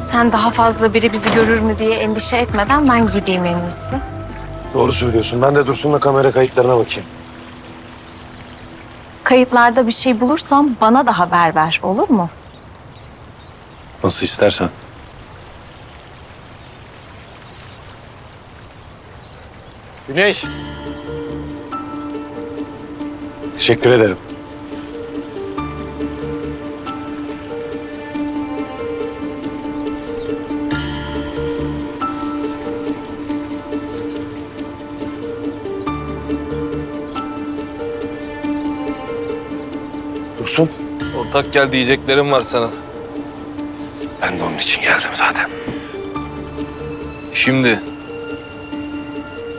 Sen daha fazla biri bizi görür mü diye endişe etmeden ben gideyim en iyisi. Doğru söylüyorsun. Ben de Dursun'la kamera kayıtlarına bakayım. Kayıtlarda bir şey bulursam bana da haber ver olur mu? Nasıl istersen. Güney. Teşekkür ederim. Dursun. Ortak gel diyeceklerim var sana. Ben de onun için geldim zaten. Şimdi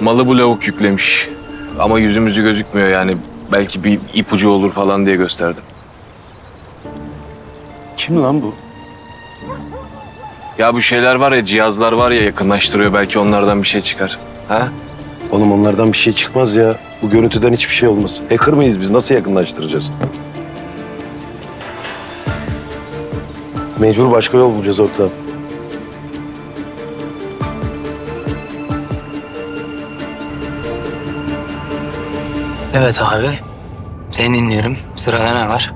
malı bu lavuk yüklemiş. Ama yüzümüzü gözükmüyor yani. Belki bir ipucu olur falan diye gösterdim. Kim lan bu? Ya bu şeyler var ya, cihazlar var ya yakınlaştırıyor. Belki onlardan bir şey çıkar. Ha? Oğlum onlardan bir şey çıkmaz ya. Bu görüntüden hiçbir şey olmaz. Hacker mıyız biz? Nasıl yakınlaştıracağız? Mecbur başka yol bulacağız ortağım. Evet abi. Seni dinliyorum. Sırada ne var?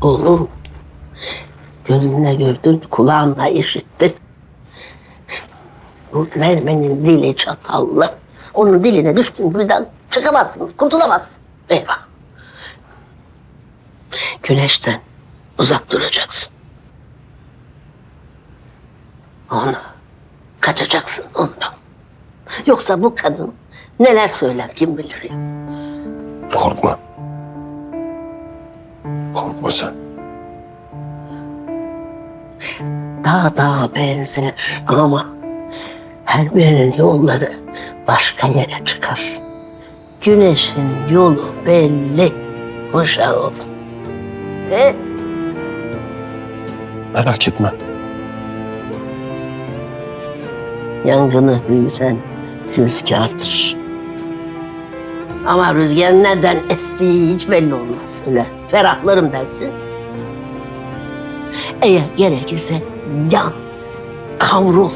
Oğlum, gözünle gördün, kulağınla işittin. Bu Nermen'in dili çatallı. Onun diline düştün buradan çıkamazsın, kurtulamazsın. Eyvah. Güneşten uzak duracaksın. Onu kaçacaksın ondan. Yoksa bu kadın neler söyler kim bilir ya. Korkma. Korkma sen. Daha daha benzer ama her birinin yolları başka yere çıkar. Güneşin yolu belli uşağım. E, Merak etme. yangını büyüten rüzgardır. Ama rüzgar neden estiği hiç belli olmaz. Öyle ferahlarım dersin. Eğer gerekirse yan, kavrul.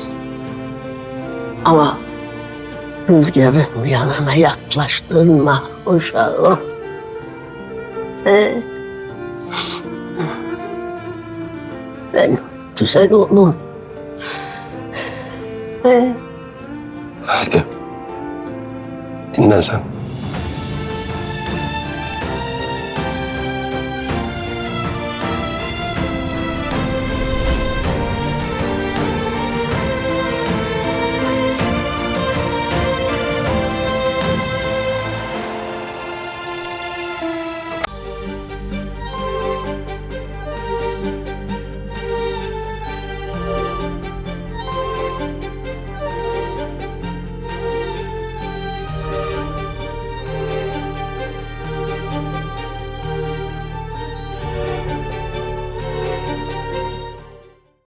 Ama rüzgarı yanına yaklaştırma uşağım. Ee, ben güzel oğlum. Ee, Hadi. Dinlen sen.